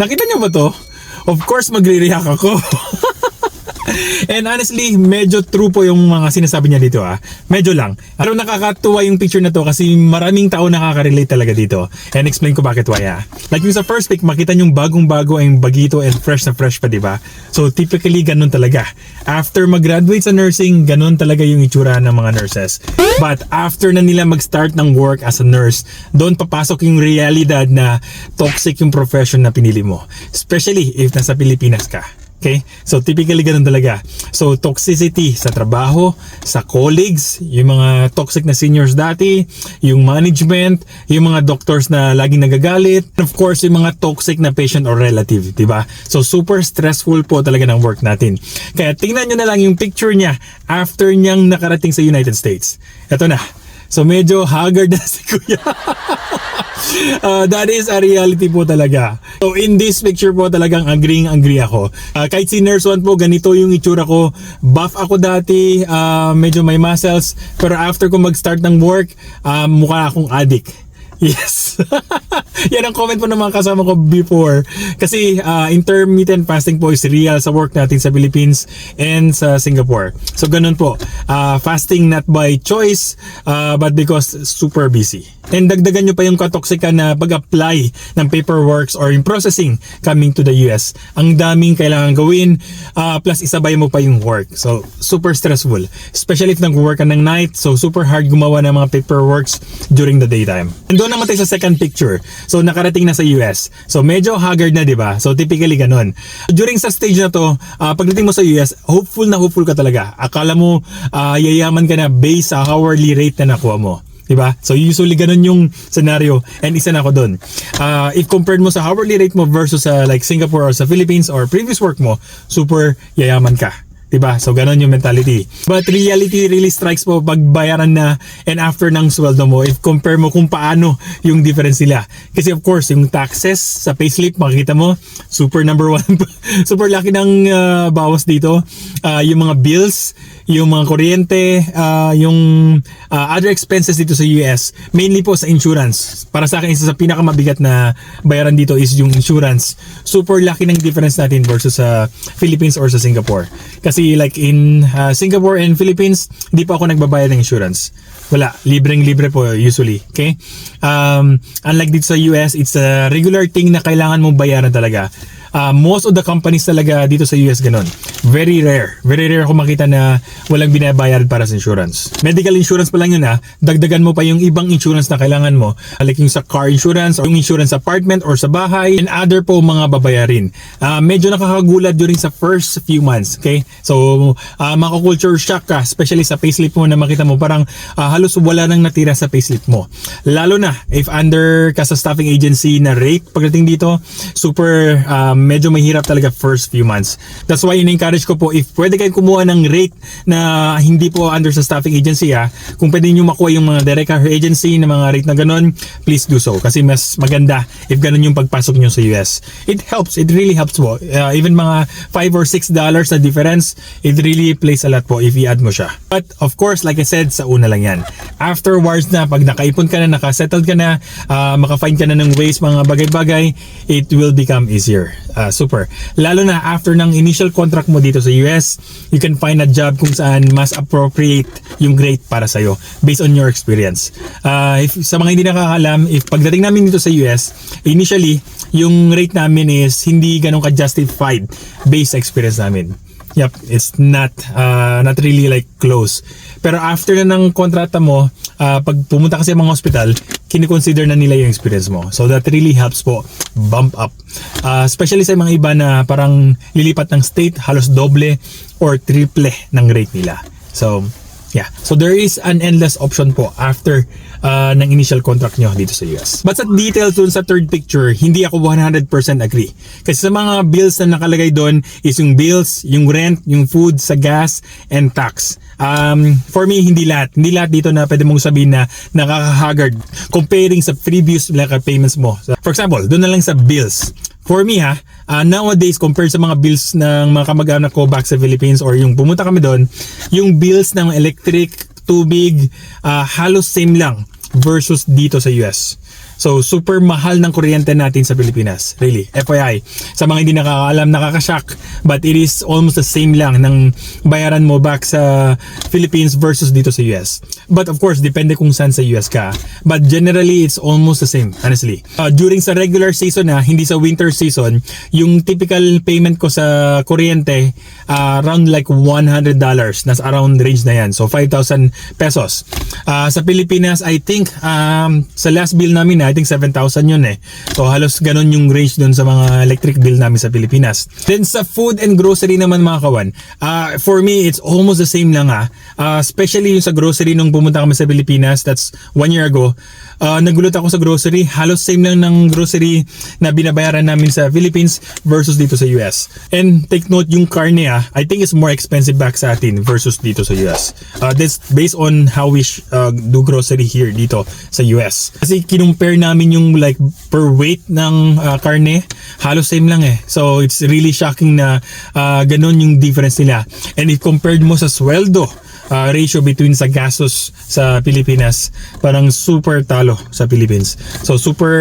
Nakita niyo ba to? Of course, magre-react ako. And honestly, medyo true po yung mga sinasabi niya dito ah. Medyo lang. Pero nakakatuwa yung picture na to kasi maraming tao nakaka-relate talaga dito. And explain ko bakit why ah. Like yung sa first pic, makita yung bagong-bago ang bagito and fresh na fresh pa, di ba? So typically, ganun talaga. After mag-graduate sa nursing, ganun talaga yung itsura ng mga nurses. But after na nila mag-start ng work as a nurse, doon papasok yung realidad na toxic yung profession na pinili mo. Especially if nasa Pilipinas ka. Okay? So typically ganun talaga. So toxicity sa trabaho, sa colleagues, yung mga toxic na seniors dati, yung management, yung mga doctors na laging nagagalit, and of course yung mga toxic na patient or relative, di ba? So super stressful po talaga ng work natin. Kaya tingnan nyo na lang yung picture niya after niyang nakarating sa United States. Ito na. So medyo haggard na si Kuya. Uh, that is a reality po talaga. So in this picture po talagang agreeing agree ako. Uh, kahit si Nurse One po ganito yung itsura ko. Buff ako dati, uh, medyo may muscles. Pero after ko mag-start ng work, uh, mukha akong addict. Yes. Yan ang comment po ng mga kasama ko before. Kasi uh, intermittent fasting po is real sa work natin sa Philippines and sa Singapore. So ganun po. Uh, fasting not by choice uh, but because super busy. And dagdagan nyo pa yung katoksikan na pag-apply ng paperworks or yung processing coming to the US. Ang daming kailangan gawin uh, plus isabay mo pa yung work. So super stressful. Especially if nag-work ka ng night. So super hard gumawa ng mga paperworks during the daytime. And doon naman tayo sa second picture. So nakarating na sa US. So medyo haggard na, 'di ba? So typically ganun. During sa stage na to, uh, pagdating mo sa US, hopeful na hopeful ka talaga. Akala mo uh, yayaman ka na based sa hourly rate na nakuha mo. Diba? So usually ganun yung scenario and isa na ako doon. Uh, if compared mo sa hourly rate mo versus sa like Singapore or sa Philippines or previous work mo, super yayaman ka. Diba? So, ganun yung mentality. But reality really strikes po pag bayaran na and after ng sweldo mo, if compare mo kung paano yung difference nila. Kasi of course, yung taxes sa payslip, makikita mo, super number one. super laki ng uh, bawas dito. Uh, yung mga bills, yung mga kuryente, uh, yung uh, other expenses dito sa US, mainly po sa insurance. Para sa akin, isa sa pinakamabigat na bayaran dito is yung insurance. Super laki ng difference natin versus sa Philippines or sa Singapore. Kasi like in uh, Singapore and Philippines, hindi pa ako nagbabayad ng insurance. Wala, libreng-libre po usually. Okay? Um, unlike dito sa US, it's a regular thing na kailangan mong bayaran talaga uh, most of the companies talaga dito sa US ganun. Very rare. Very rare ako makita na walang binabayad para sa insurance. Medical insurance pa lang yun ha. Dagdagan mo pa yung ibang insurance na kailangan mo. Like yung sa car insurance yung insurance apartment or sa bahay and other po mga babayarin. Uh, medyo nakakagulat during sa first few months. Okay? So, uh, maka-culture shock ka. Especially sa payslip mo na makita mo parang uh, halos wala nang natira sa payslip mo. Lalo na if under ka sa staffing agency na rate pagdating dito, super um, medyo mahirap talaga first few months. That's why in-encourage ko po if pwede kayong kumuha ng rate na hindi po under sa staffing agency ha, kung pwede nyo makuha yung mga direct hire agency na mga rate na ganun, please do so kasi mas maganda if ganun yung pagpasok nyo sa US. It helps, it really helps po. Uh, even mga 5 or 6 dollars na difference, it really plays a lot po if i-add mo siya. But of course, like I said, sa una lang yan. Afterwards na, pag nakaipon ka na, nakasettled ka na, uh, maka-find ka na ng ways, mga bagay-bagay, it will become easier. Uh, super. Lalo na after ng initial contract mo dito sa US, you can find a job kung saan mas appropriate yung rate para sa'yo based on your experience. Uh, if, sa mga hindi nakakalam, if pagdating namin dito sa US, initially, yung rate namin is hindi ganun ka-justified based experience namin. Yep, it's not uh, not really like close. Pero after na ng kontrata mo, uh, pag pumunta ka sa mga hospital, kinikonsider na nila yung experience mo. So that really helps po bump up. Uh, especially sa mga iba na parang lilipat ng state, halos doble or triple ng rate nila. So Yeah. So there is an endless option po after uh, ng initial contract nyo dito sa US. But sa details dun sa third picture, hindi ako 100% agree. Kasi sa mga bills na nakalagay doon is yung bills, yung rent, yung food, sa gas, and tax. Um, for me, hindi lahat. Hindi lahat dito na pwede mong sabihin na nakaka-haggard comparing sa previous like, payments mo. For example, doon na lang sa bills. For me ha, uh, nowadays compared sa mga bills ng mga kamag-anak ko back sa Philippines or yung pumunta kami doon, yung bills ng electric, tubig, uh, halos same lang versus dito sa US. So, super mahal ng kuryente natin sa Pilipinas. Really. FYI. Sa mga hindi nakakaalam, nakakashock. But it is almost the same lang ng bayaran mo back sa Philippines versus dito sa US. But of course, depende kung saan sa US ka. But generally, it's almost the same, honestly. Uh, during sa regular season na, hindi sa winter season, yung typical payment ko sa kuryente, uh, around like $100. Nasa around range na yan. So, 5,000 pesos. Uh, sa Pilipinas, I think, um, sa last bill namin, I think 7,000 yun eh. So, halos ganun yung range dun sa mga electric bill namin sa Pilipinas. Then, sa food and grocery naman mga kawan, uh, for me, it's almost the same lang ah. Uh, especially yung sa grocery nung pumunta kami sa Pilipinas, that's one year ago. Uh, nagulot ako sa grocery, halos same lang ng grocery na binabayaran namin sa Philippines versus dito sa US. And take note, yung karne ah, I think it's more expensive back sa atin versus dito sa US. Uh, that's based on how we uh, do grocery here dito sa US. Kasi kinumpare namin yung like per weight ng uh, karne, halos same lang eh. So it's really shocking na uh, ganun yung difference nila. And if compared mo sa sweldo, uh, ratio between sa gastos sa Pilipinas parang super talo sa Philippines. So super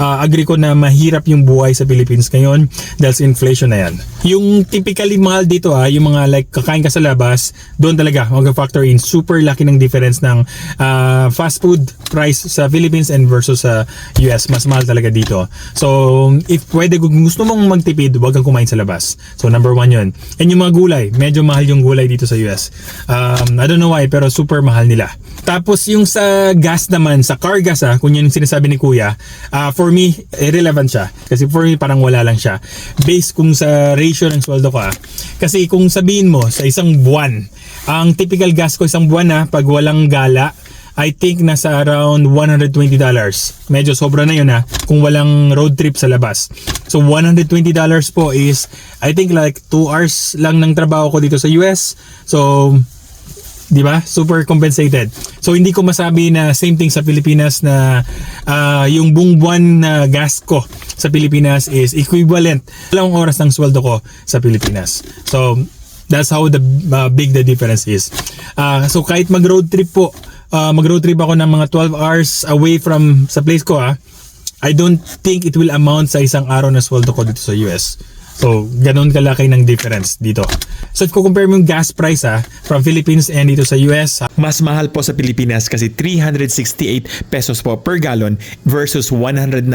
uh, agree ko na mahirap yung buhay sa Philippines ngayon dahil sa inflation na yan. Yung typically mahal dito ah, yung mga like kakain ka sa labas, doon talaga mag-factor in super laki ng difference ng uh, fast food price sa Philippines and versus sa US. Mas mahal talaga dito. So if pwede gusto mong magtipid, huwag kang kumain sa labas. So number one yun. And yung mga gulay, medyo mahal yung gulay dito sa US. Um, I don't know why, pero super mahal nila. Tapos yung sa gas naman, sa car gas ah, kung yun yung sinasabi ni Kuya, uh, for me, irrelevant siya. Kasi for me, parang wala lang siya. Based kung sa ratio ng sweldo ko ah. Kasi kung sabihin mo, sa isang buwan, ang typical gas ko isang buwan na pag walang gala, I think nasa around $120. Medyo sobra na yun ha, kung walang road trip sa labas. So $120 po is, I think like 2 hours lang ng trabaho ko dito sa US. So, di ba? Super compensated. So hindi ko masabi na same thing sa Pilipinas na uh, yung buong buwan na gas ko sa Pilipinas is equivalent dalawang oras ng sweldo ko sa Pilipinas. So that's how the uh, big the difference is. Uh, so kahit mag road trip po, uh, mag road trip ako ng mga 12 hours away from sa place ko ah, I don't think it will amount sa isang araw na sweldo ko dito sa US. So, ganun kalaki ng difference dito. So, if compare mo yung gas price ha, from Philippines and dito sa US, ha, Mas mahal po sa Pilipinas kasi 368 pesos po per gallon versus 190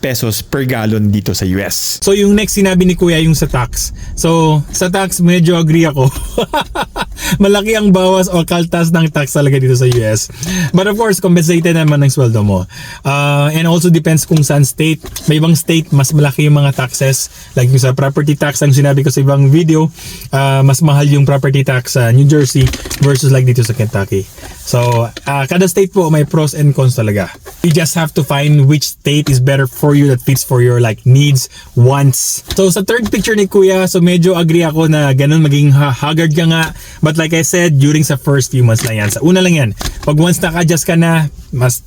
pesos per gallon dito sa US. So yung next sinabi ni Kuya yung sa tax. So sa tax medyo agree ako. Malaki ang bawas o kaltas ng tax talaga dito sa US. But of course, compensated naman ng sweldo mo. Uh, and also depends kung saan state. May ibang state, mas malaki yung mga taxes. Like sa property tax, ang sinabi ko sa ibang video, uh, mas mahal yung property tax sa New Jersey versus like dito sa Kentucky. So, uh, kada state po may pros and cons talaga. You just have to find which state is better for you that fits for your like needs, wants. So sa third picture ni Kuya, so medyo agree ako na ganun maging ha- haggard ka nga. But like I said, during sa first few months lang yan. Sa una lang yan. Pag once naka-adjust ka na, mas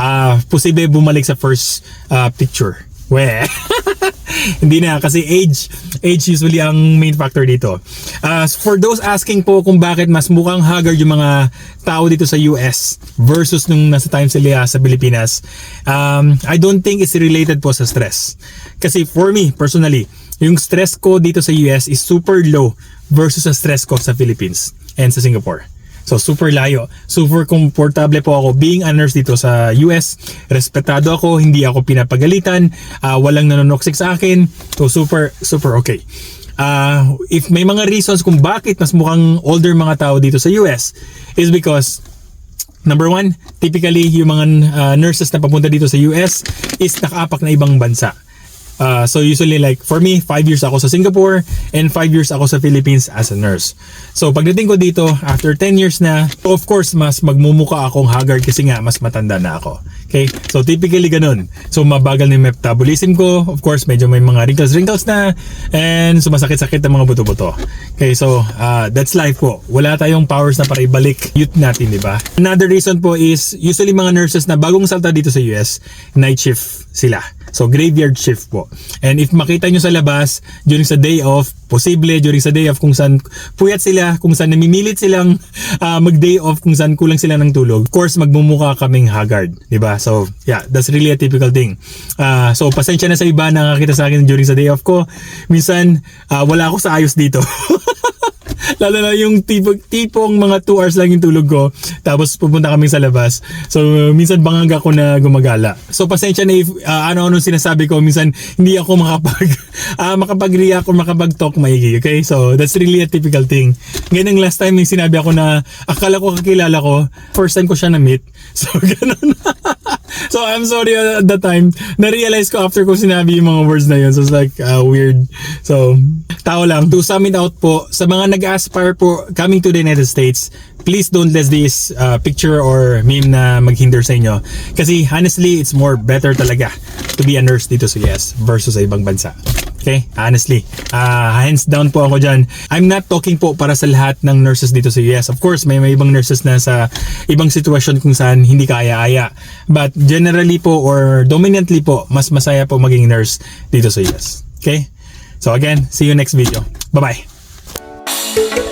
uh, posible bumalik sa first uh, picture. We. Hindi na kasi age age usually ang main factor dito. Uh, for those asking po kung bakit mas mukhang haggard yung mga tao dito sa US versus nung nasa time sila sa Pilipinas, um, I don't think it's related po sa stress. Kasi for me personally, yung stress ko dito sa US is super low versus sa stress ko sa Philippines and sa Singapore. So super layo. Super komportable po ako being a nurse dito sa US. Respetado ako, hindi ako pinapagalitan, uh, walang nanonoksik sa akin. So super super okay. Uh, if may mga reasons kung bakit mas mukhang older mga tao dito sa US is because Number one, typically yung mga uh, nurses na papunta dito sa US is nakaapak na ibang bansa. Uh, so usually like for me, 5 years ako sa Singapore and 5 years ako sa Philippines as a nurse. So pagdating ko dito, after 10 years na, of course mas magmumuka akong haggard kasi nga mas matanda na ako. Okay? So typically ganun. So mabagal na yung metabolism ko. Of course medyo may mga wrinkles-wrinkles na and sumasakit-sakit ang mga buto-buto. Okay, so uh, that's life po. Wala tayong powers na para ibalik youth natin, di ba? Another reason po is usually mga nurses na bagong salta dito sa US, night shift sila. So graveyard shift po. And if makita nyo sa labas during sa day off, posible during sa day off kung saan puyat sila, kung saan namimilit silang ah, mag-day off, kung saan kulang sila ng tulog. Of course, magmumukha kaming haggard, 'di ba? So, yeah, that's really a typical thing. Ah, so pasensya na sa iba na nakakita sa akin during sa day off ko. Minsan ah, wala ako sa ayos dito. Lalo na yung tipo, tipong mga 2 hours lang yung tulog ko. Tapos pupunta kami sa labas. So minsan bangag ako na gumagala. So pasensya na if uh, ano-ano sinasabi ko. Minsan hindi ako makapag uh, makapag-react or makapag-talk maigi. Okay? So that's really a typical thing. Ngayon ang last time yung sinabi ako na akala ko kakilala ko. First time ko siya na-meet. So ganun. so I'm sorry uh, at that time. Na-realize ko after ko sinabi yung mga words na yun. So it's like uh, weird. So tao lang. To sum it out po, sa mga nag-aspire po coming to the United States, please don't let this uh, picture or meme na maghinder sa inyo. Kasi honestly, it's more better talaga to be a nurse dito sa US versus sa ibang bansa. Okay? Honestly. Uh, hands down po ako dyan. I'm not talking po para sa lahat ng nurses dito sa US. Of course, may, may ibang nurses na sa ibang sitwasyon kung saan hindi kaya-aya. But generally po or dominantly po, mas masaya po maging nurse dito sa US. Okay? So again, see you next video. Bye-bye.